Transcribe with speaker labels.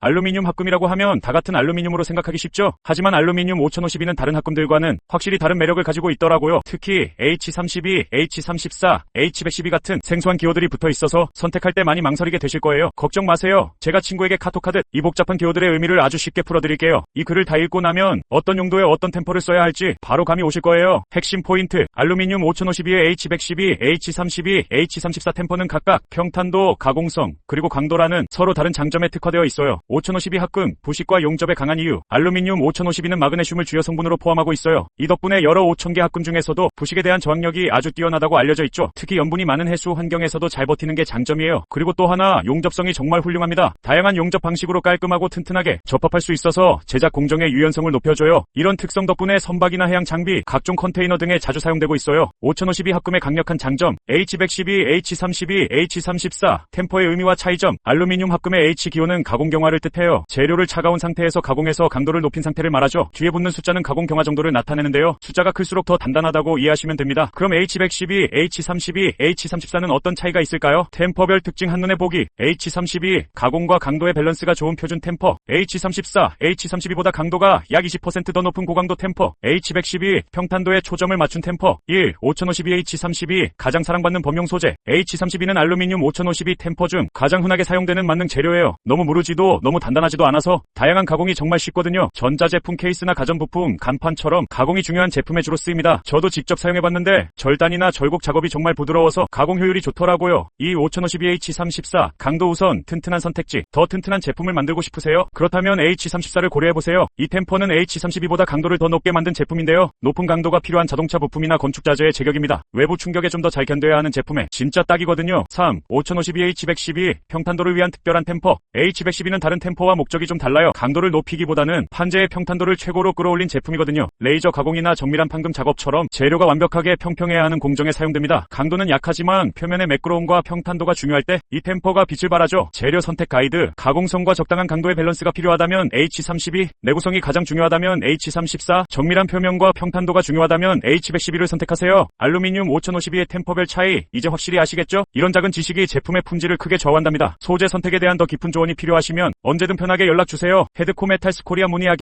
Speaker 1: 알루미늄 합금이라고 하면 다 같은 알루미늄으로 생각하기 쉽죠? 하지만 알루미늄 5052는 다른 합금들과는 확실히 다른 매력을 가지고 있더라고요. 특히 H32, H34, H112 같은 생소한 기호들이 붙어 있어서 선택할 때 많이 망설이게 되실 거예요. 걱정 마세요. 제가 친구에게 카톡하듯 이 복잡한 기호들의 의미를 아주 쉽게 풀어드릴게요. 이 글을 다 읽고 나면 어떤 용도에 어떤 템포를 써야 할지 바로 감이 오실 거예요. 핵심 포인트, 알루미늄 5052의 H112, H32, H34 템포는 각각 평탄도, 가공성, 그리고 강도라는 서로 다른 장점에 특화되어 있어요. 5052 합금, 부식과 용접에 강한 이유, 알루미늄 5052는 마그네슘을 주요 성분으로 포함하고 있어요. 이 덕분에 여러 5000개 합금 중에서도 부식에 대한 저항력이 아주 뛰어나다고 알려져 있죠. 특히 염분이 많은 해수 환경에서도 잘 버티는 게 장점이에요. 그리고 또 하나 용접성이 정말 훌륭합니다. 다양한 용접 방식으로 깔끔하고 튼튼하게 접합할 수 있어서 제작 공정의 유연성을 높여줘요. 이런 특성 덕분에 선박이나 해양 장비, 각종 컨테이너 등에 자주 사용되고 있어요. 5052 합금의 강력한 장점, H112, H32, H34, 템포의 의미와 차이점, 알루미늄 합금의 H 기호는 가공 경화를 뜻해요. 재료를 차가운 상태에서 가공해서 강도를 높인 상태를 말하죠. 뒤에 붙는 숫자는 가공 경화 정도를 나타내는데요. 숫자가 클수록 더 단단하다고 이해하시면 됩니다. 그럼 H112, H32, H34는 어떤 차이가 있을까요? 템퍼별 특징 한눈에 보기. H32, 가공과 강도의 밸런스가 좋은 표준 템퍼. H34, H32보다 강도가 약 20%더 높은 고강도 템퍼. H112, 평탄도에 초점을 맞춘 템퍼. 1. 5052 H32, 가장 사랑받는 범용 소재. H32는 알루미늄 5052 템퍼 중 가장 흔하게 사용되는 만능 재료예요. 너무 무르지도 너무 단단하지도 않아서 다양한 가공이 정말 쉽거든요. 전자제품 케이스나 가전부품, 간판처럼 가공이 중요한 제품에 주로 쓰입니다. 저도 직접 사용해봤는데 절단이나 절곡 작업이 정말 부드러워서 가공 효율이 좋더라고요. 이 5052 H34, 강도 우선 튼튼한 선택지, 더 튼튼한 제품을 만들고 싶으세요? 그렇다면 H34를 고려해보세요. 이 템퍼는 H32보다 강도를 더 높게 만든 제품인데요. 높은 강도가 필요한 자동차 부품이나 건축 자재의 제격입니다. 외부 충격에 좀 더 잘 견뎌야 하는 제품에 진짜 딱이거든요. 3. 5052 H112, 평탄도를 위한 특별한 템퍼. H112는 다른 템퍼와 목적이 좀 달라요. 강도를 높이기보다는 판재의 평탄도를 최고로 끌어올린 제품이거든요. 레이저 가공이나 정밀한 판금 작업처럼 재료가 완벽하게 평평해야 하는 공정에 사용됩니다. 강도는 약하지만 표면의 매끄러움과 평탄도가 중요할 때 이 템퍼가 빛을 발하죠. 재료 선택 가이드, 가공성과 적당한 강도의 밸런스가 필요하다면 H32, 내구성이 가장 중요하다면 H34, 정밀한 표면과 평탄도가 중요하다면 H112를 선택하세요. 알루미늄 5052의 템퍼별 차이 이제 확실히 아시겠죠? 이런 작은 지식이 제품의 품질을 크게 좌우한답니다. 소재 선택에 대한 더 깊은 조언이 필요하시면 언제든 편하게 연락 주세요. 헤드코 메탈스 코리아 문의하기